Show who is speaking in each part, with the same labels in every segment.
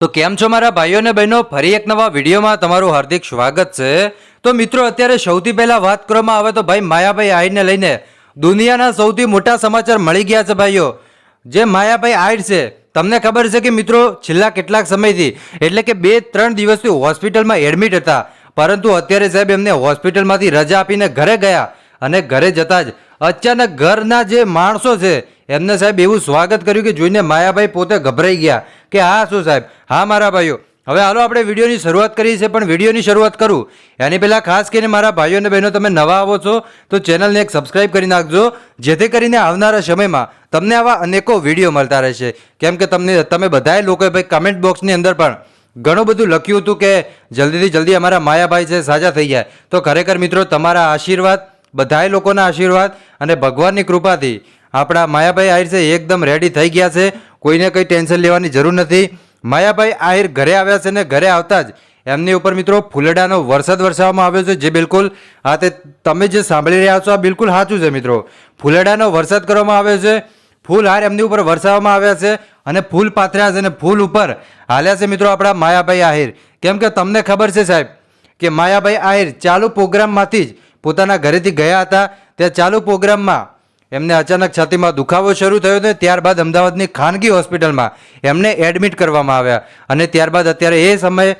Speaker 1: તો કેમ છો મારા ભાઈઓ અને બહેનો? ફરી એક નવા વિડીયોમાં તમારું હાર્દિક સ્વાગત છે. તો મિત્રો, અત્યારે સૌથી પહેલા વાત કરવામાં આવે તો ભાઈ માયાભાઈ આહિરને લઈને દુનિયાના સૌથી મોટા સમાચાર મળી ગયા છે ભાઈઓ. જે માયાભાઈ આહિર છે, તમને ખબર છે કે મિત્રો, છેલ્લા કેટલાક સમયથી, એટલે કે બે ત્રણ દિવસથી હોસ્પિટલમાં એડમિટ હતા. પરંતુ અત્યારે સાહેબ એમને હોસ્પિટલમાંથી રજા આપીને ઘરે ગયા અને ઘરે જતા જ અચાનક ઘરના જે માણસો છે, એમને સાહેબ એવું સ્વાગત કર્યું કે જોઈને માયાભાઈ પોતે ગભરાઈ ગયા. કે હા, શું સાહેબ? હા, મારા ભાઈઓ. હવે હાલો, આપણે વિડીયોની શરૂઆત કરી છે પણ વિડીયોની શરૂઆત કરું. એની પહેલાં ખાસ કરીને મારા ભાઈઓ અને બહેનો, તમે નવા આવો છો, તો ચેનલને એક સબસ્ક્રાઇબ કરી નાખજો, જેથી કરીને આવનારા સમયમાં તમને આવા અનેકો વીડિયો મળતા રહેશે. કેમ કે તમને, તમે બધાએ લોકોએ ભાઈ કમેન્ટ બોક્સની અંદર પણ ઘણું બધું લખ્યું હતું કે જલ્દીથી જલ્દી અમારા માયાભાઈ છે, સાજા થઈ જાય તો ખરેખર મિત્રો, તમારા આશીર્વાદ બધાએ લોકોના આશીર્વાદ અને ભગવાનની કૃપાથી આપણા માયાભાઈ આહિર છે એકદમ રેડી થઈ ગયા છે. કોઈને કંઈ ટેન્શન લેવાની જરૂર નથી. માયાભાઈ આહિર ઘરે આવ્યા છે ને ઘરે આવતા જ એમની ઉપર મિત્રો ફૂલડાનો વરસાદ વરસાવવામાં આવ્યો છે, જે બિલકુલ, હા, તે તમે જે સાંભળી રહ્યા છો આ બિલકુલ સાચું છે મિત્રો. ફૂલડાનો વરસાદ કરવામાં આવ્યો છે, ફૂલ હાર એમની ઉપર વરસાવવામાં આવ્યા છે અને ફૂલ પાથર્યા છે અને ફૂલ ઉપર હાલ્યા છે મિત્રો આપણા માયાભાઈ આહિર. કેમ કે તમને ખબર છે સાહેબ કે માયાભાઈ આહિર ચાલુ પ્રોગ્રામમાંથી જ પોતાના ઘરેથી ગયા હતા. ત્યાં ચાલુ પ્રોગ્રામમાં એમને અચાનક છાતીમાં દુખાવો શરૂ થયો ને ત્યારબાદ અમદાવાદની ખાનગી હોસ્પિટલમાં એમને એડમિટ કરવામાં આવ્યા. અને ત્યારબાદ અત્યારે એ સમયે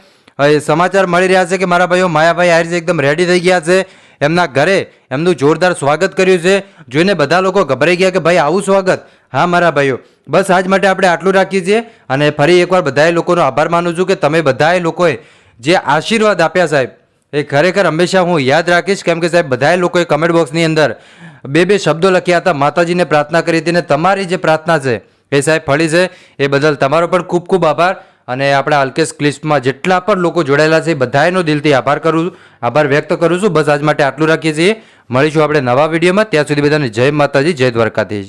Speaker 1: સમાચાર મળી રહ્યા છે કે મારા ભાઈઓ માયાભાઈ આહિર એકદમ રેડી થઈ ગયા છે. એમના ઘરે એમનું જોરદાર સ્વાગત કર્યું છે. જોઈને બધા લોકો ગભરાઈ ગયા કે, ભાઈ, આવું સ્વાગત? હા, મારા ભાઈઓ. બસ આજ માટે આપણે આટલું રાખીએ છીએ. અને ફરી એકવાર બધાએ લોકોનો આભાર માનું છું કે તમે બધાએ લોકોએ જે આશીર્વાદ આપ્યા સાહેબ એ ખરેખર હંમેશા હું યાદ રાખીશ, કેમ કે સાહેબ બધાએ લોકોએ કમેન્ટ બોક્સની અંદર બે બે શબ્દો લખ્યા હતા, માતાજીને પ્રાર્થના કરી હતી ને તમારી જે પ્રાર્થના છે, એ સાહેબ ફળી છે. એ બદલ તમારો પણ ખૂબ ખૂબ આભાર અને આપણા અલ્કેશ ક્લિપ્સમાં જેટલા પણ લોકો જોડાયેલા છે, એ બધાએનો દિલથી આભાર કરું આભાર વ્યક્ત કરું છું. બસ આજ માટે આટલું રાખીએ છીએ. મળીશું આપણે નવા વિડીયોમાં. ત્યાં સુધી બધાને જય માતાજી, જય દ્વારકાધીશ.